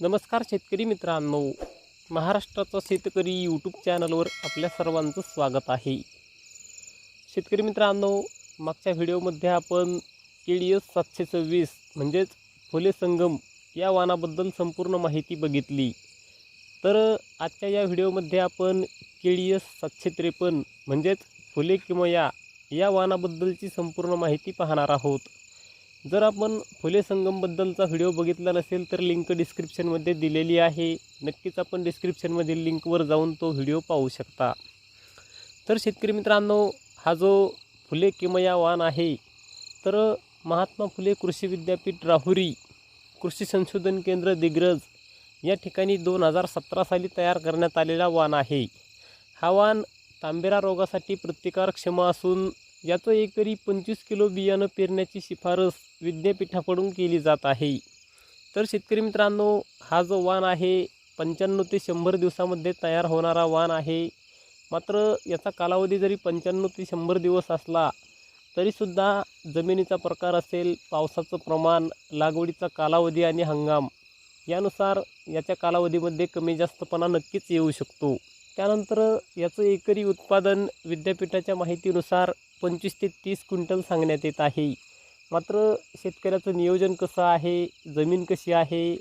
नमस्कार शेतकरी मित्रांनो. महाराष्ट्राचा शेतकरी यूट्यूब चॅनलवर आपल्या सर्वांचं स्वागत आहे. शेतकरी मित्रांनो मागच्या व्हिडिओमध्ये आपण के डी एस सातशे सव्वीस म्हणजेच फुले संगम या वाहनाबद्दल संपूर्ण माहिती बघितली. तर आजच्या या व्हिडिओमध्ये आपण के डी एस सातशे त्रेपन्न म्हणजेच फुले किमया या वाहनाबद्दलची संपूर्ण माहिती पाहणार आहोत. जर आपण फुले संगमबद्दलचा व्हिडिओ बघितला नसेल तर लिंक डिस्क्रिप्शनमध्ये दिलेली आहे. नक्कीच आपण डिस्क्रिप्शनमधील लिंकवर जाऊन तो व्हिडिओ पाहू शकता. तर शेतकरी मित्रांनो हा जो फुले किमया वान आहे तर महात्मा फुले कृषी विद्यापीठ राहुरी कृषी संशोधन केंद्र दिग्रज या ठिकाणी दोन हजार सतरा साली तयार करण्यात आलेला वान आहे. हा वान तांबेरा रोगासाठी प्रतिकारक्षम असून याचं एकरी पंचवीस किलो बियाणं पेरण्याची शिफारस विद्यापीठाकडून केली जात आहे. तर शेतकरी मित्रांनो हा जो वाण आहे पंच्याण्णव ते शंभर दिवसामध्ये तयार होणारा वाण आहे. मात्र याचा कालावधी जरी पंच्याण्णव ते शंभर दिवस असला तरीसुद्धा जमिनीचा प्रकार असेल पावसाचं प्रमाण लागवडीचा कालावधी आणि हंगाम यानुसार याच्या कालावधीमध्ये कमी जास्तपणा नक्कीच येऊ शकतो. त्यानंतर याचं एकरी उत्पादन विद्यापीठाच्या माहितीनुसार पंचवीस ते तीस क्विंटल सांगण्यात येत आहे. मात्र शेतकऱ्याचं नियोजन कसं आहे? जमीन कशी आहे?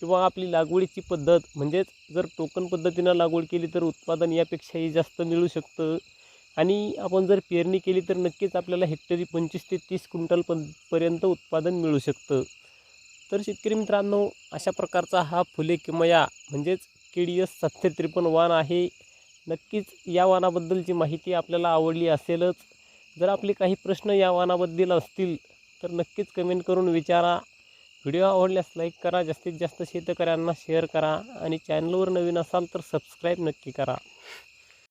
किंवा आपली लागवडीची पद्धत म्हणजेच जर टोकन पद्धतीनं लागवड केली तर उत्पादन यापेक्षाही जास्त मिळू शकतं? आणि आपण जर पेरणी केली तर नक्कीच आपल्याला हेक्टरी पंचवीस ते तीस क्विंटल पण पर्यंत उत्पादन मिळू शकतं. तर शेतकरी मित्रांनो अशा प्रकारचा हा फुले किमया म्हणजेच के डी एस सातशे त्रेपन्न वाण आहे. नक्कीच या वाहनाबद्दलची माहिती आपल्याला आवडली असेलच. जर आपले काही प्रश्न या वाहनाबद्दल असतील तर नक्कीच कमेंट करून विचारा. व्हिडिओ आवडल्यास लाईक करा जास्तीत जास्त शेतकऱ्यांना शेअर करा आणि चॅनलवर नवीन असाल तर सबस्क्राईब नक्की करा.